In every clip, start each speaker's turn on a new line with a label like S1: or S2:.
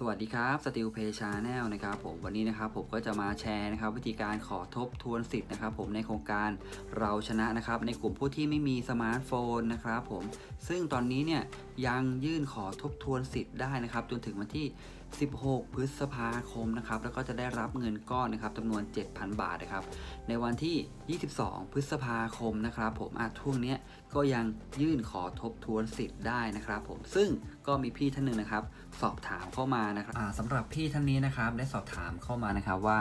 S1: สวัสดีครับสติลเพชาแนลนะครับผมวันนี้นะครับผมก็จะมาแชร์นะครับ วิธีการขอทบทวนสิทธิ์นะครับ ผมในโครงการเราชนะนะครับ ในกลุ่มผู้ที่ไม่มีสมาร์ทโฟนนะครับ ผมซึ่งตอนนี้เนี่ย ยังยื่นขอทบทวนสิทธิ์ได้นะครับ จนถึงวันที่ 16 พฤษภาคมนะครับ แล้วก็จะได้รับเงินก้อนนะครับจำนวน 7,000 บาทนะครับ ในวันที่ 22 พฤษภาคมนะครับ ผมอาช่วงนี้ก็ยังยื่นขอทบทวนสิทธิ์ได้นะครับ ผมซึ่งก็มีพี่ท่านหนึ่งนะครับ สอบถามเข้ามานะครับสำหรับพี่ท่านนี้นะครับได้สอบถามเข้ามานะครับว่า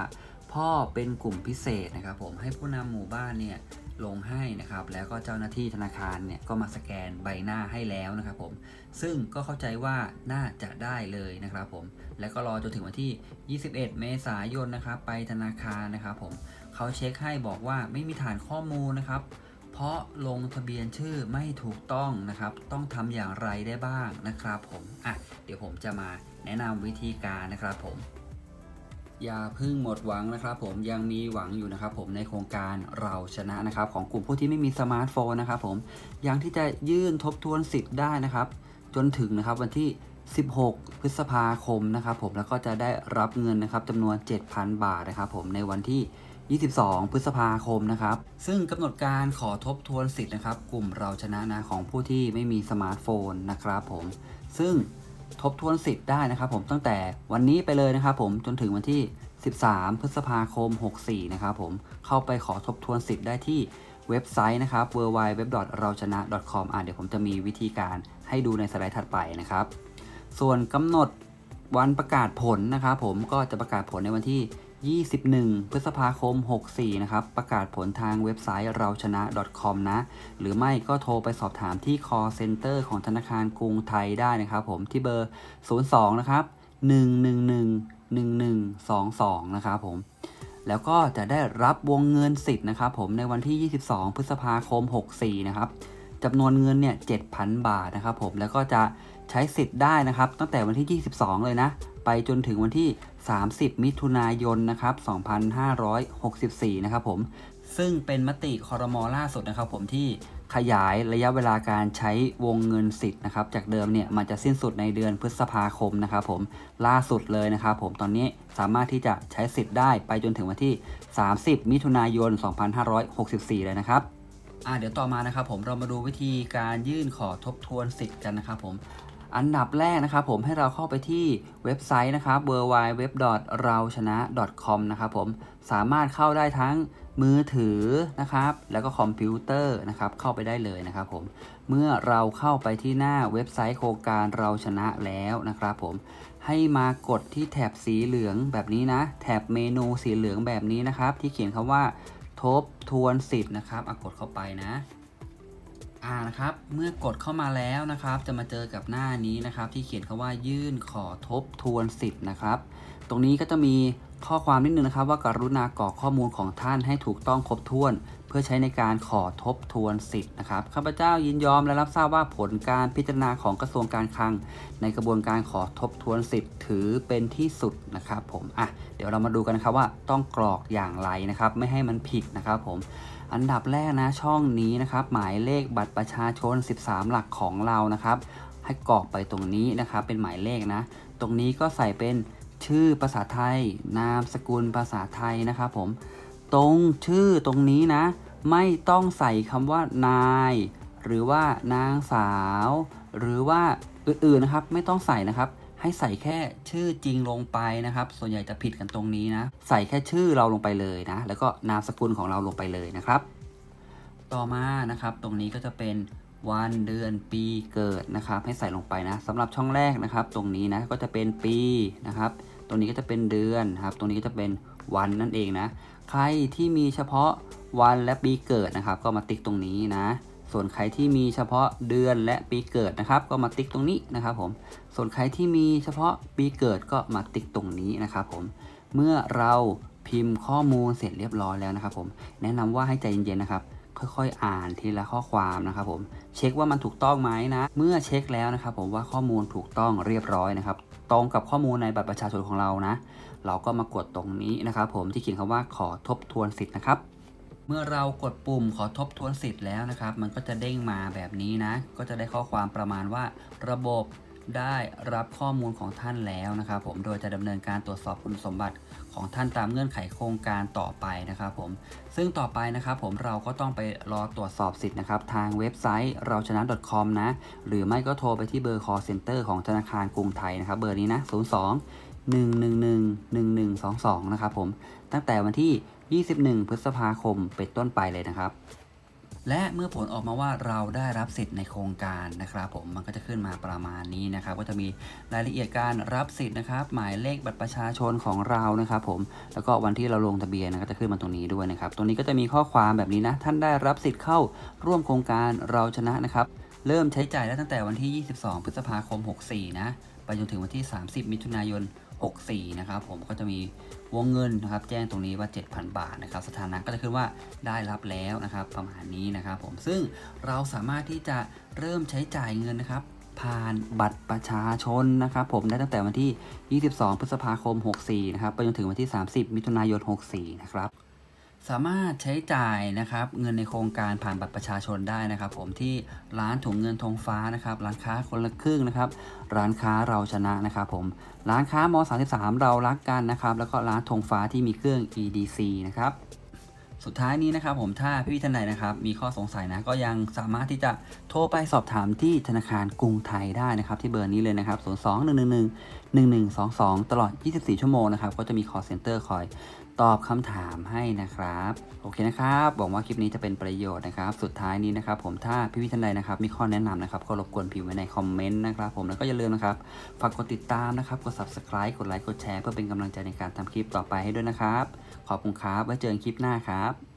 S1: พ่อเป็นกลุ่มพิเศษนะครับ ผมให้ผู้นำหมู่บ้านเนี่ย ลงให้นะครับ แล้วก็เจ้าหน้าที่ธนาคารเนี่ยก็มาสแกนใบหน้าให้แล้วนะครับผม ซึ่งก็เข้าใจว่าน่าจะได้เลยนะครับผม แล้วก็รอจนถึงวันที่ 21 เมษายนนะครับ ไปธนาคารนะครับผมเขาเช็คให้บอกว่าไม่มีฐานข้อมูลนะครับ เพราะลงทะเบียนชื่อไม่ถูกต้องนะครับ ต้องทำอย่างไรได้บ้างนะครับผม อะ เดี๋ยวผมจะมาแนะนำวิธีการนะครับผม อย่าเพึ่งหมดหวังนะครับ ผมยังมีหวังอยู่นะครับ ผมในโครงการเราชนะนะครับ ของกลุ่มผู้ที่ไม่มีสมาร์ทโฟนนะครับ ผมยังที่จะยื่นทบทวนสิทธิ์ได้นะครับ จนถึงนะครับวันที่ 16 พฤษภาคมนะครับ ผมแล้วก็จะได้รับเงินนะครับจำนวน 7,000 บาทนะครับ ผมในวันที่22 พฤษภาคมนะครับ ซึ่งกำหนดการขอทบทวนสิทธิ์นะครับ กลุ่มเราชนะนะของผู้ที่ไม่มีสมาร์ทโฟนนะครับ ผม ซึ่ง ทบทวนสิทธิ์ได้นะครับผมตั้งแต่วันนี้ไปเลยนะครับผมจนถึงวันที่ 13 พฤษภาคม 64 นะครับผมเข้าไปขอทบทวนสิทธิ์ได้ที่เว็บไซต์นะครับ w w w เราชนะ .com อะเดี๋ยวผมจะมีวิธีการให้ดูในสไลด์ถัดไปนะครับ ส่วนกำหนดวันประกาศผลนะครับผมก็จะประกาศผลในวันที่ 21 พฤษภาคม 64 นะครับ ประกาศผลทางเว็บไซต์เราชนะ .com นะ หรือไม่ก็โทรไปสอบถามที่ call center ของธนาคารกรุงไทยได้นะครับผมที่เบอร์ 02 นะครับ 111 1122 นะครับผม แล้วก็จะได้รับวงเงินสิทธิ์นะครับผมในวันที่ 22 พฤษภาคม 64 นะครับ จำนวนเงินเนี่ย7,000 บาทนะครับผมแล้วก็จะใช้สิทธิ์ได้นะครับ ตั้งแต่วันที่ 22 เลยนะ ไปจนถึงวันที่ 30 มิถุนายนนะครับ 2564 นะครับผม ซึ่งเป็นมติคอรมอล่าสุดนะครับผมที่ขยายระยะเวลาการใช้วงเงินสิทธิ์นะครับ จากเดิมเนี่ยมันจะสิ้นสุดในเดือนพฤษภาคมนะครับผมล่าสุดเลยนะครับผมตอนนี้สามารถที่จะใช้สิทธิ์ได้ไปจนถึงวันที่ 30 มิถุนายน 2564 เลยนะครับ อ่าเดี๋ยวต่อมานะครับผมเรามาดูวิธีการยื่นขอทบทวนสิทธิ์กันนะครับผมอันดับแรกนะครับผมให้เราเข้าไปที่เว็บไซต์นะครับ w w w เราชนะ .com นะครับผมสามารถเข้าได้ทั้งมือถือนะครับ แล้วก็คอมพิวเตอร์นะครับเข้าไปได้เลยนะครับผมเมื่อเราเข้าไปที่หน้าเว็บไซต์โครงการเราชนะแล้วนะครับผมให้มากดที่แถบสีเหลืองแบบนี้นะ แถบเมนูสีเหลืองแบบนี้นะครับ ที่เขียนคำว่าทบ ทวนสิทธ์นะครับอะกดเข้าไปนะอ่านะครับ เมื่อกดเข้ามาแล้วนะครับ จะมาเจอกับหน้านี้นะครับ ที่เขียนคำว่ายื่นขอทบทวนสิทธิ์นะครับ ตรงนี้ก็จะมีข้อความนิดนึงนะครับ ว่าการุณากรอกข้อมูลของท่านให้ถูกต้องครบถ้วน เพื่อใช้ในการขอทบทวนสิทธิ์นะครับข้าพเจ้ายินยอมและรับทราบว่าผลการพิจารณาของกระทรวงการคลัง ในกระบวนการขอทบทวนสิทธิ์ถือเป็นที่สุดนะครับผมอะเดี๋ยวเรามาดูกันนะครับว่าต้องกรอกอย่างไรนะครับ ไม่ให้มันผิดนะครับผมอันดับแรกนะช่องนี้นะครับ หมายเลขบัตรประชาชน 13 หลักของเรานะครับ ให้กรอกไปตรงนี้นะครับ เป็นหมายเลขนะ ตรงนี้ก็ใส่เป็นชื่อภาษาไทย นามสกุลภาษาไทยนะครับผม ตรงชื่อตรงนี้นะ ไม่ต้องใส่คำว่านาย หรือว่านางสาว หรือว่าอื่นๆนะครับ ไม่ต้องใส่นะครับ ให้ใส่แค่ชื่อจริงลงไปนะครับ ส่วนใหญ่จะผิดกันตรงนี้นะ ใส่แค่ชื่อเราลงไปเลยนะ แล้วก็นามสกุลของเราลงไปเลยนะครับ ต่อมานะครับ ตรงนี้ก็จะเป็นวันเดือนปีเกิดนะครับ ให้ใส่ลงไปนะสำหรับช่องแรกนะครับ ตรงนี้นะก็จะเป็นปีนะครับ ตรงนี้ก็จะเป็นเดือนครับ ตรงนี้ก็จะเป็นวันนั่นเองนะ ใครที่มีเฉพาะวันและปีเกิดนะครับ ก็มาติ๊กตรงนี้นะ ส่วนใครที่มีเฉพาะเดือนและปีเกิดนะครับ ก็มาติ๊กตรงนี้นะครับผม ส่วนใครที่มีเฉพาะปีเกิดก็มาติ๊กตรงนี้นะครับผม เมื่อเราพิมพ์ข้อมูลเสร็จเรียบร้อยแล้วนะครับผม แนะนำว่าให้ใจเย็นๆนะครับ ค่อยๆ อ่านทีละข้อความนะครับผมเช็คว่ามันถูกต้องไหมนะ เมื่อเช็คแล้วนะครับผมว่าข้อมูลถูกต้องเรียบร้อยนะครับตรงกับข้อมูลในบัตรประชาชนของเรานะ เราก็มากดตรงนี้นะครับผมที่เขียนคำว่าขอทบทวนสิทธิ์นะครับเมื่อเรากดปุ่มขอทบทวนสิทธิ์แล้วนะครับ มันก็จะเด้งมาแบบนี้นะ ก็จะได้ข้อความประมาณว่าระบบ ได้รับข้อมูลของท่านแล้วนะครับผมโดยจะดำเนินการตรวจสอบคุณสมบัติของท่านตามเงื่อนไขโครงการต่อไปนะครับผมซึ่งต่อไปนะครับผมเราก็ต้องไปรอตรวจสอบสิทธิ์นะครับทางเว็บไซต์เราชนะ .com นะหรือไม่ก็โทรไปที่เบอร์ call center ของธนาคารกรุงไทยนะครับเบอร์นี้นะ 02 111 1122 นะครับผมตั้งแต่วันที่ 21 พฤษภาคมเป็นต้นไปเลยนะครับ และเมื่อผลออกมาว่าเราได้รับสิทธิ์ในโครงการนะครับผมมันก็จะขึ้นมาประมาณนี้นะครับ ก็จะมีรายละเอียดการรับสิทธิ์นะครับ หมายเลขบัตรประชาชนของเรานะครับ ผมแล้วก็วันที่เราลงทะเบียนนะครับจะขึ้นมาตรงนี้ด้วยนะครับตรงนี้ก็จะมีข้อความแบบนี้นะท่านได้รับสิทธิ์เข้าร่วมโครงการเราชนะนะครับ เริ่มใช้จ่ายได้ตั้งแต่วันที่ 22 พฤษภาคม 64 นะไปจนถึงวันที่ 30 มิถุนายน 64 นะครับผมก็จะมีวงเงินนะครับ แจ้งตรงนี้ว่า 7,000 บาทนะครับ สถานะก็จะขึ้นว่าได้รับแล้วนะครับ ประมาณนี้นะครับผมซึ่งเราสามารถที่จะเริ่มใช้จ่ายเงินนะครับ ผ่านบัตรประชาชนนะครับ ผมได้ตั้งแต่วันที่ 22 พฤษภาคม 64 นะครับไปจนถึงวันที่ 30 มิถุนายน 64 นะครับ สามารถใช้จ่ายนะครับเงินในโครงการผ่านบัตรประชาชนได้นะครับ ผมที่ร้านถุงเงินธงฟ้านะครับ ร้านค้าคนละครึ่งนะครับ ร้านค้าเราชนะนะครับผมร้านค้าม33เรารักกันนะครับ แล้วก็ร้านธงฟ้าที่มีเครื่อง EDC นะครับสุดท้ายนี้นะครับผมถ้าพี่ท่านใดนะครับ มีข้อสงสัยนะก็ยังสามารถที่จะโทรไปสอบถามที่ธนาคารกรุงไทยได้นะครับ ที่เบอร์นี้เลยนะครับ0 2 1 1 1 1 1 2 2 ตลอด 24 ชั่วโมงนะครับ ก็จะมี call center คอย ตอบคำถามให้นะครับ โอเคนะครับหวังว่าคลิปนี้จะเป็นประโยชน์นะครับ สุดท้ายนี้นะครับผมถ้าพี่ๆท่านใดนะครับ มีข้อแนะนำนะครับก็รบกวนพิมพ์ไว้ในคอมเมนต์นะครับผมแล้วก็อย่าลืมนะครับฝากกดติดตามนะครับกด subscribe กดไลค์กดแชร์เพื่อเป็นกำลังใจในการทำคลิปต่อไปให้ด้วยนะครับ ขอบคุณครับไว้เจอกันคลิปหน้าครับ